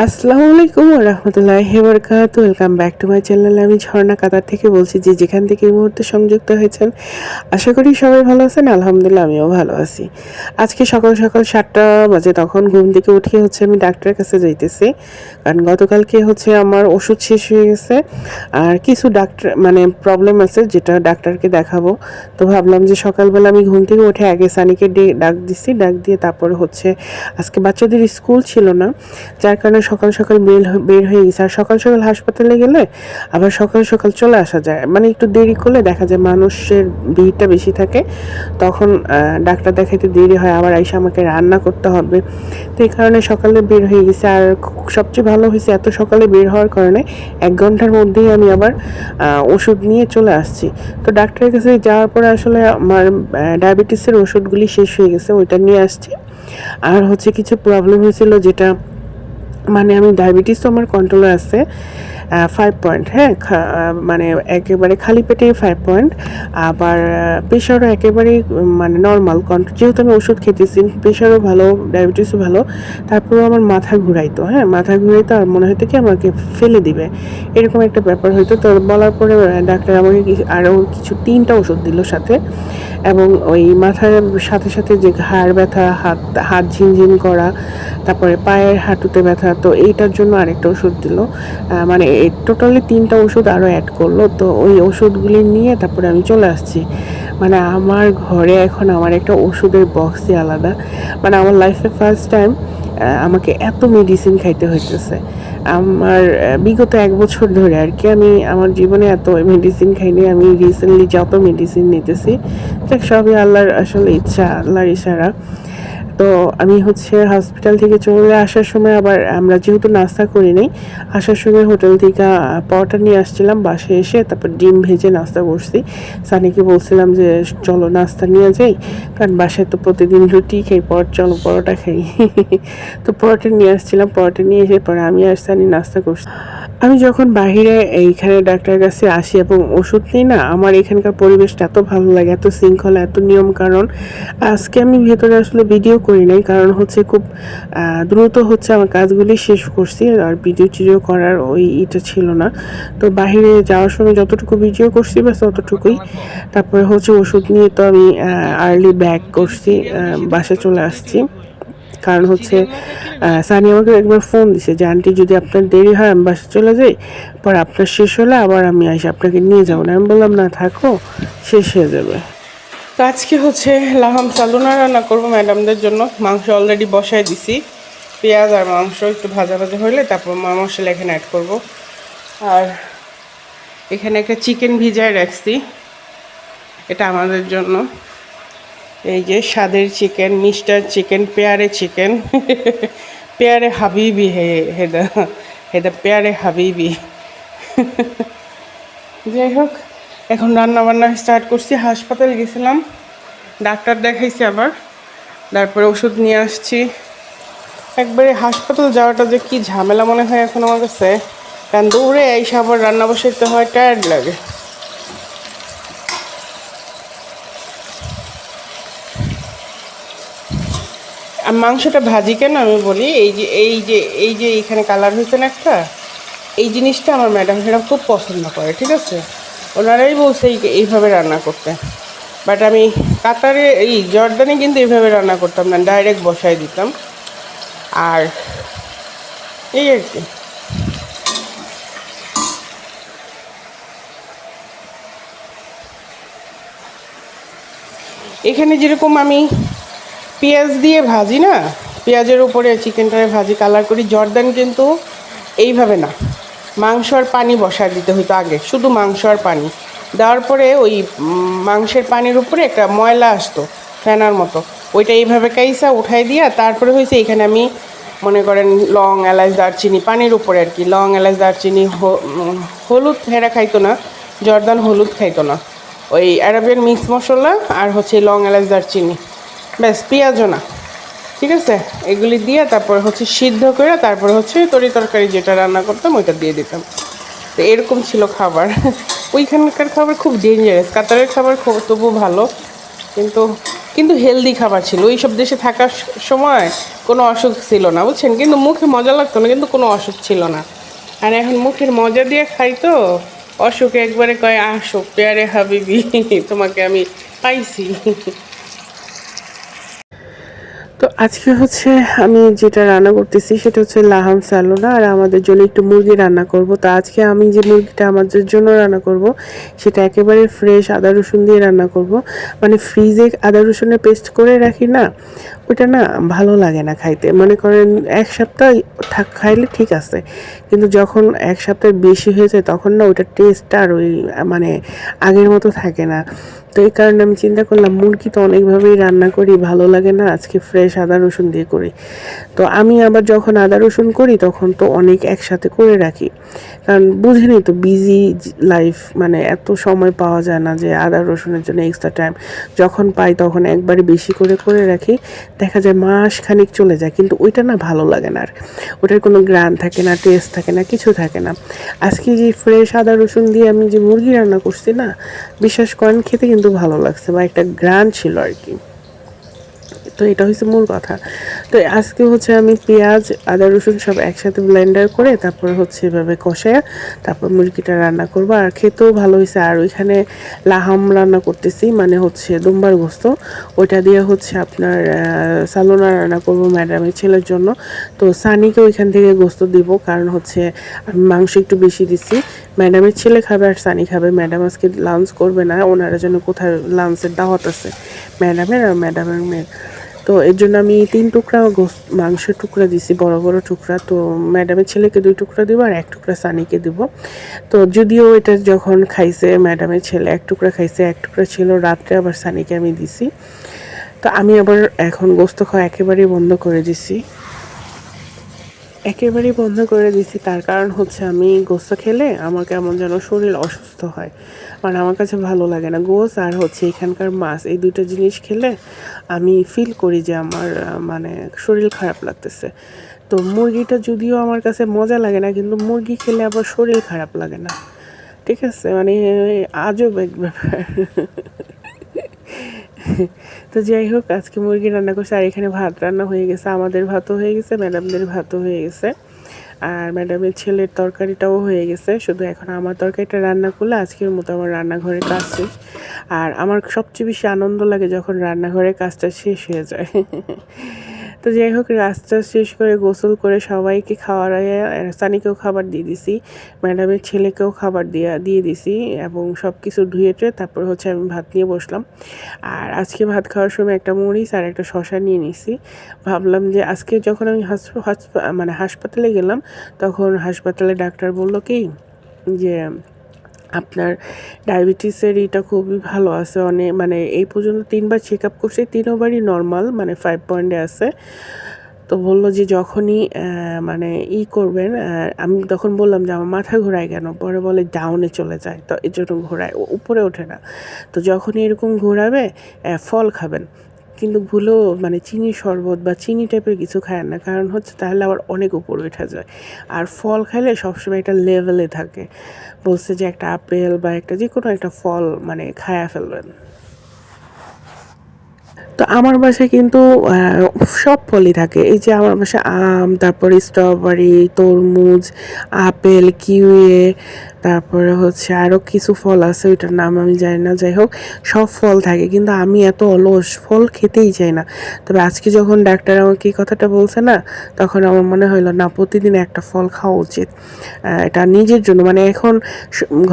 আসসালামু আলাইকুম রহমতুল্লাহ বরকাত welcome back to my channel আমি ঝর্ণা, কাতার থেকে বলছি যে যেখান থেকে এই মুহূর্তে সংযুক্ত হয়েছেন, আশা করি সবাই ভালো আছেন। আলহামদুলিল্লাহ, আমিও ভালো আছি। আজকে সকাল সকাল সাতটা বাজে, তখন ঘুম থেকে উঠিয়ে হচ্ছে আমি ডাক্তারের কাছে যাইতেছি। কারণ গতকালকে হচ্ছে আমার ওষুধ শেষ হয়ে গেছে। আর কিছু ডাক্তার মানে প্রবলেম আছে যেটা ডাক্তারকে দেখাবো। তো ভাবলাম যে সকালবেলা আমি ঘুম থেকে উঠে আগে সানিকে ডাক দিছি। ডাক দিয়ে তারপরে হচ্ছে, আজকে বাচ্চাদের স্কুল ছিল না। যার কারণে সকাল সকাল বের বের হয়ে গেছে। আর সকাল সকাল হাসপাতালে গেলে আবার সকাল সকাল চলে আসা যায়। মানে একটু দেরি করলে দেখা যায় মানুষের ভিড়টা বেশি থাকে। তখন ডাক্তার দেখাইতে দেরি হয়, আবার আইসা আমাকে রান্না করতে হবে। তো এই কারণে সকালে বের হয়ে গেছে। আর সবচেয়ে ভালো হয়েছে, এত সকালে বের হওয়ার কারণে এক ঘণ্টার মধ্যেই আমি আবার ওষুধ নিয়ে চলে আসছি। তো ডাক্তারের কাছে যাওয়ার পরে আসলে আমার ডায়াবেটিসের ওষুধগুলি শেষ হয়ে গেছে, ওইটা নিয়ে আসছি। আর হচ্ছে কিছু প্রবলেম হয়েছিল যেটা মানে আমি ডায়াবেটিস তো আমার কন্ট্রোলে আছে ফাইভ পয়েন্ট হ্যাঁ মানে একেবারে খালি পেটে ফাইভ পয়েন্ট আবার প্রেশারও একেবারেই মানে নর্মাল কন্ট্রোল যেহেতু আমি ওষুধ খেতেছি প্রেশারও ভালো ডায়াবেটিসও ভালো, তারপরেও আমার মাথা ঘুরাইতো হ্যাঁ মাথা ঘুরাইতো আর মনে হতো কি আমাকে ফেলে দিবে। এরকম একটা ব্যাপার হইতো, তো বলার পরে ডাক্তার আমাকে আরও কিছু তিনটা ওষুধ দিল সাথে। এবং ওই মাথার সাথে সাথে যে ঘাড় ব্যথা, হাত হাত ঝিনঝিন করা, তারপরে পায়ের হাঁটুতে ব্যথা, তো এইটার জন্য আরেকটা ওষুধ দিল। মানে টোটালি তিনটা ওষুধ আরও অ্যাড করল। তো ওই ওষুধগুলি নিয়ে তারপরে আমি চলে আসছি। মানে আমার ঘরে এখন আমার একটা ওষুধের বক্সই আলাদা। মানে আমার লাইফে ফার্স্ট টাইম আমাকে এত মেডিসিন খাইতে হইতেছে। আমার বিগত এক বছর ধরে আর কি, আমি আমার জীবনে এত মেডিসিন খাইনি, আমি রিসেন্টলি যত মেডিসিন নিতেছি সবই আল্লাহর আসলে ইচ্ছা, আল্লাহর ইশারা। তো আমি হচ্ছে হসপিটাল থেকে চলে আসার সময় আবার আমরা যেহেতু নাস্তা করি নাই আসার সময় হোটেল থেকে পরোটা নিয়ে আসছিলাম বাসে এসে তারপর ডিম ভেজে নাস্তা করছি। সানিকে বলছিলাম যে, চলো নাস্তা নিয়ে যাই, কারণ বাসায় তো প্রতিদিন রুটি খাই, পর, চলো পরোটা খাই। তো পরোটা নিয়ে আসছিলাম, পরোটা নিয়ে এসে পরে আমি আর সানি নাস্তা করছি। আমি যখন বাইরে এইখানে ডাক্তারের কাছে আসি এবং ওষুধ নিই না, আমার এখানকার পরিবেশটা এত ভালো লাগে, এত শৃঙ্খলা, এত নিয়ম কারণ আজকে আমি ভেতরে আসলে ভিডিও করি নাই, কারণ হচ্ছে খুব দ্রুত হচ্ছে আমার কাজগুলি শেষ করছি, আর ভিডিও টিডিও করার ওই এটা ছিল না। তো বাইরে যাওয়ার সময় যতটুকু ভিডিও করছি ব্যাস ততটুকুই। তারপরে হচ্ছে ওষুধ নিয়ে তো আমি আর্লি ব্যাক করছি বাসায় চলে আসছি। কারণ হচ্ছে সানি আমাকে একবার ফোন দিছে যে, আন্টি, যদি আপনার দেরি হয়, আমি বাসে চলে যাই, পর আপনার শেষ হলে আবার আমি আসি, আপনাকে নিয়ে যাব না। আমি বললাম, না, থাকো, শেষ হয়ে যাবে। তো আজকে হচ্ছে লাহাম সালুনা রান্না করব ম্যাডামদের জন্য। মাংস অলরেডি বসায় দিছি। পেঁয়াজ আর মাংস একটু ভাজা ভাজা হলে তারপর মা মশলা এখানে অ্যাড করব। আর এখানে একটা চিকেন ভিজায় রাখছি। এটা আমাদের জন্য। এই যে স্বাদের চিকেন মিস্টার চিকেন পেয়ারে চিকেন পেয়ারে হাবিবি হে হেদা হেদা পেয়ারে হাবিবি। যাই হোক। এখন রান্না বান্না স্টার্ট করছি। হাসপাতালে গেছিলাম। ডাক্তার দেখাইছি আবার। তারপরে ওষুধ নিয়ে আসছি। একবারে হাসপাতাল যাওয়াটা যে কি ঝামেলা মনে হয় এখন আমার কাছে। কারণ দৌড়ে এসে আবার রান্না বসাইতে হয় টায়ার্ড লাগে। আর মাংসটা ভাজি কেন আমি বলি? এই যে এই যে এই যে এইখানে কালার হয়েছে না একটা, এই জিনিসটা আমার ম্যাডাম সেটা খুব পছন্দ করে, ঠিক আছে? ওনারাই বলছে এই এইভাবে রান্না করতে। বাট আমি কাতারে, এই জর্দানে কিন্তু এইভাবে রান্না করতাম না ডাইরেক্ট বসাই দিতাম। আর এই আর কি। এখানে যেরকম আমি পেঁয়াজ দিয়ে ভাজি না, পেঁয়াজের উপরে চিকেনটারে ভাজি কালার করি, জর্দান কিন্তু এইভাবে না। মাংস আর পানি বসায় দিতে হতো আগে, শুধু মাংস আর পানি। দেওয়ার পরে ওই মাংসের পানির উপরে একটা ময়লা আসতো, ফেনার মতো। ওইটা এইভাবে কাইসা উঠাই দিয়া তারপরে হয়েছে এখানে আমি মনে করেন লং, এলাচ, দারচিনি, পানির উপরে আর কি, লং, এলাচ, দারচিনি হলুদ হেরা খাইতো না, জর্দান হলুদ খাইতো না। ওই অ্যারাবিয়ান মিক্স মশলা আর হচ্ছে লং, এলাচ, দারচিনি। ব্যাস, পেঁয়াজও না। ঠিক আছে? এগুলি দিয়ে তারপর হচ্ছে সিদ্ধ করে তারপর হচ্ছে তরি তরকারি যেটা রান্না করতাম ওইটা দিয়ে দিতাম। তো এরকম ছিল খাবার। ওইখানকার খাবার খুব ডেঞ্জারাস কাতারের খাবার খুব তবু ভালো। কিন্তু কিন্তু হেলদি খাবার ছিল। ওই সব দেশে থাকার সময় কোনো অসুখ ছিল না, বুঝছেন? কিন্তু মুখে মজা লাগতো না, কিন্তু কোনো অসুখ ছিল না। আর এখন মুখের মজা দিয়ে খাই তো। অসুখ একবারে কয় আসো পেয়ারে হাবিবি, তোমাকে আমি পাইছি। তো আজকে হচ্ছে আমি যেটা রান্না করতেছি সেটা হচ্ছে লাহাম সালোনা আর আমাদের জন্য একটু মুরগি রান্না করব। তো আজকে আমি যে মুরগিটা আমাদের জন্য রান্না করব, সেটা একেবারে ফ্রেশ আদা রসুন দিয়ে রান্না করব। মানে ফ্রিজে আদা রসুনের পেস্ট করে রাখি না, ওটা না ভালো লাগে না খাইতে। মনে করেন এক সপ্তাহ থাক, খাইলে ঠিক আছে। কিন্তু যখন এক সপ্তাহ বেশি হয়ে যায় তখন না ওইটার টেস্টটা আর ওই মানে আগের মতো থাকে না। তো এই কারণে আমি চিন্তা করলাম, মুরগি তো অনেকভাবেই রান্না করি, ভালো লাগে না, আজকে ফ্রেশ আদা রসুন দিয়ে করি। তো আমি আবার যখন আদা রসুন করি, তখন তো অনেক একসাথে করে রাখি। কারণ বুঝিনি তো বিজি লাইফ মানে এত সময় পাওয়া যায় না যে আদা রসুনের জন্য এক্সট্রা টাইম যখন পাই তখন একবারে বেশি করে করে রাখি, দেখা যায় মাস খানিক চলে যায়, কিন্তু ওইটা না ভালো লাগে না আর। ওটার কোনো গ্রান থাকে না টেস্ট থাকে না, কিছু থাকে না। আজকে যে ফ্রেশ আদা রসুন দিয়ে আমি যে মুরগি রান্না করছি না, বিশ্বাস করেন খেতে কিন্তু ভালো লাগছে বা একটা গ্রান ছিল আর কি। তো এটা হচ্ছে মূল কথা। তো আজকে হচ্ছে আমি পেঁয়াজ, আদা, রসুন সব একসাথে ব্লেন্ডার করে তারপর হচ্ছে এভাবে কষায় তারপর মুরগিটা রান্না করব। আর খেতেও ভালো হয়েছে। আর ওইখানে লাহাম রান্না করতেছি মানে হচ্ছে দুম্বার গোস্ত। ওইটা দিয়ে হচ্ছে আপনার সালোনা রান্না করব ম্যাডামের ছেলের জন্য। তো সানিকে ওইখান থেকে গোস্ত দিব, কারণ হচ্ছে আমি মাংস একটু বেশি দিছি ম্যাডামের ছেলে খাবে আর সানি খাবে। ম্যাডাম আজকে লাঞ্চ করবে না, ওনারা যেন কোথায় লাঞ্চের দাওয়াত আছে। ম্যাডামের আর ম্যাডামের মেয়ের। তো এর জন্য আমি তিন টুকরা মাংসের টুকরা দিছি, বড় বড় টুকরা। তো ম্যাডামের ছেলেকে দুই টুকরা দিব আর এক টুকরা সানিকে দিব। তো যদিও এটা যখন খাইছে ম্যাডামের ছেলে, এক টুকরা খাইছে, এক টুকরা ছিল, রাত্রে আবার সানিকে আমি দিছি। তো আমি আবার এখন গোস্ত খাওয়া একেবারেই বন্ধ করে দিছি। একেবারেই বন্ধ করে দিছি। তার কারণ হচ্ছে আমি গোস্ত খেলে আমার কেমন যেন শরীর অসুস্থ হয়। মানে আমার কাছে ভালো লাগে না। গোস আর হচ্ছে এখানকার মাছ, এই দুটো জিনিস খেলে আমি ফিল করি যে আমার মানে শরীর খারাপ লাগতেছে। তো মুরগিটা যদিও আমার কাছে মজা লাগে না, কিন্তু মুরগি খেলে আবার শরীর খারাপ লাগে না। ঠিক আছে? মানে আজব এক ব্যাপার। তো যাই হোক, আজকে মুরগি রান্না করছে, আর এখানে ভাত রান্না হয়ে গেছে, আমাদের ভাতও হয়ে গেছে, ম্যাডামদের ভাতও হয়ে গেছে, আর ম্যাডামের ছেলের তরকারিটাও হয়ে গেছে, শুধু এখন আমার তরকারিটা রান্না করলে আজকের মতো আমার রান্নাঘরের কাজ শেষ, আর আমার সবচেয়ে বেশি আনন্দ লাগে যখন রান্নাঘরের কাজটা শেষ হয়ে যায়। তো যাই হোক, রাস্তা শেষ করে গোসল করে সবাইকে খাওয়ার সানিকেও খাবার দিয়ে দিছি, ম্যাডামের ছেলেকেও খাবার দিয়ে দিয়ে দিছি এবং সব কিছু ধুয়ে টুয়ে তারপর হচ্ছে আমি ভাত নিয়ে বসলাম। আর আজকে ভাত খাওয়ার সময় একটা মরিচ আর একটা শশা নিয়ে নিছি। ভাবলাম যে আজকে যখন আমি মানে হাসপাতালে গেলাম, তখন হাসপাতালে ডাক্তার বলল কি যে আপনার ডায়াবেটিসের এটা খুবই ভালো আছে অনেক মানে এই পর্যন্ত তিনবার চেক আপ করছে তিনবারই নর্মাল মানে ফাইভ পয়েন্টে আছে। তো বলল যে যখনই মানে ই করবেন আমি তখন বললাম যে আমার মাথা ঘোরায় কেন? পরে বলে ডাউনে চলে যায়, তো এর জন্য ঘোরায় উপরে ওঠে না। তো যখনই এরকম ঘোরাবে ফল খাবেন। কিন্তু ভুলেও মানে চিনি শরবত বা চিনি টাইপের কিছু খায় না। কারণ হচ্ছে তাহলে আবার অনেক উপরে উঠে যায়। আর ফল খাইলে সবসময় একটা লেভেলে থাকে। বলছে যে একটা আপেল বা একটা যে কোনো একটা ফল মানে খায়া ফেলবেন। তো আমার বাসায় কিন্তু সব ফলই থাকে। এই যে আমার বাসায় আম, তারপরে স্ট্রবেরি তরমুজ, আপেল কিউয়ে তারপরে হচ্ছে আরও কিছু ফল আছে, ওইটার নাম আমি জানি না, যাই হোক, সব ফল থাকে, কিন্তু আমি এত অলস ফল খেতেই চাই না। তবে আজকে যখন ডাক্তার আমাকে এই কথাটা বলছে না, তখন আমার মনে হলো না, প্রতিদিন একটা ফল খাওয়া উচিত। এটা নিজের জন্য মানে এখন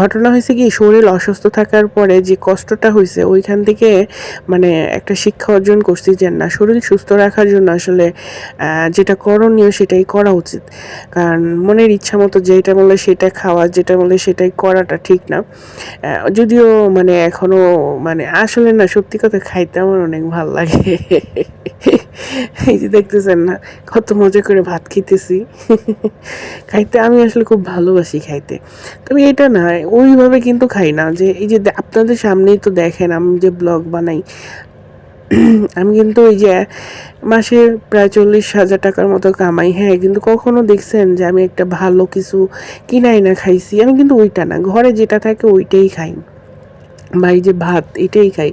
ঘটনা হয়েছে কি, শরীর অসুস্থ থাকার পরে যে কষ্টটা হয়েছে, ওইখান থেকে মানে একটা শিক্ষা অর্জন করছি যে, না, শরীর সুস্থ রাখার জন্য আসলে যেটা করণীয় সেটাই করা উচিত। কারণ মনের ইচ্ছা মতো যেটা বলে সেটা খাওয়া, যেটা বলে সেটাই করাটা ঠিক না। যদিও মানে এখনও মানে আসলে না, সত্যি কথা খাইতে আমার অনেক ভালো লাগে। এই যে দেখতেছেন না, কত মজা করে ভাত খেতেছি। খাইতে আমি আসলে খুব ভালোবাসি খাইতে। তবে এটা না, ওইভাবে কিন্তু খাই না। যে এই যে আপনাদের সামনেই তো দেখেন, আমি যে ব্লগ বানাই আমি কিন্তু ওই যে মাসে প্রায় চল্লিশ হাজার টাকার মতো কামাই হ্যাঁ কিন্তু কখনো দেখছেন যে আমি একটা ভালো কিছু কিনাই না খাইছি? আমি কিন্তু ওইটা না, ঘরে যেটা থাকে ওইটাই খাই। বা এই যে ভাত, এটাই খাই।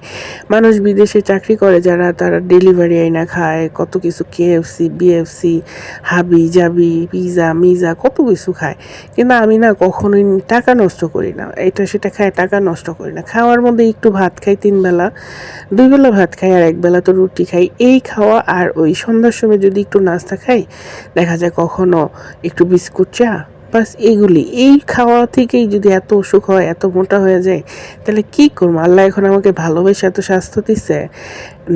মানুষ বিদেশে চাকরি করে, যারা তারা ডেলিভারি আইনা খায়, কত কিছু কেএফসি বিএফসি হাবি, জাবি পিজা মিজা, কত কিছু খায়। কিন্তু আমি না কখনোই টাকা নষ্ট করি না। এটা সেটা খায়, টাকা নষ্ট করি না। খাওয়ার মধ্যে একটু ভাত খাই তিন বেলা, দুই বেলা ভাত খাই আর এক বেলা তো রুটি খাই। এই খাওয়া আর ওই সন্ধ্যার সময় যদি একটু নাস্তা খাই, দেখা যায় কখনো একটু বিস্কুট চা বাস এগুলি এই খাওয়া থেকেই যদি এত অসুখ হয়, এত মোটা হয়ে যায়, তাহলে কি করব? আল্লাহ এখন আমাকে ভালোবেসে এত স্বাস্থ্য দিচ্ছে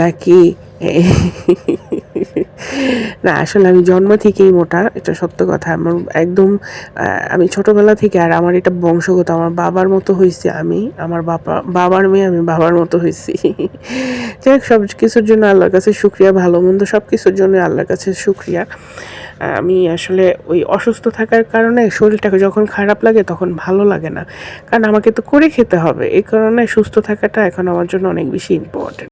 নাকি না, আসলে আমি জন্ম থেকেই মোটা, এটা সত্য কথা। আমার একদম আমি ছোটবেলা থেকে, আর আমার এটা বংশগত, আমার বাবার মতো হয়েছে আমি, আমার বাবা, বাবার মেয়ে আমি বাবার মতো হয়েছি যাই হোক সব কিছুর জন্য আল্লাহর কাছে শুক্রিয়া, ভালো মন্দ সব কিছুর জন্য আল্লাহর কাছে শুক্রিয়া। আমি আসলে ওই অসুস্থ থাকার কারণে শরীরটাকে যখন খারাপ লাগে তখন ভালো লাগে না। কারণ আমাকে তো করে খেতে হবে। এই কারণে সুস্থ থাকাটা এখন আমার জন্য অনেক বেশি ইম্পর্টেন্ট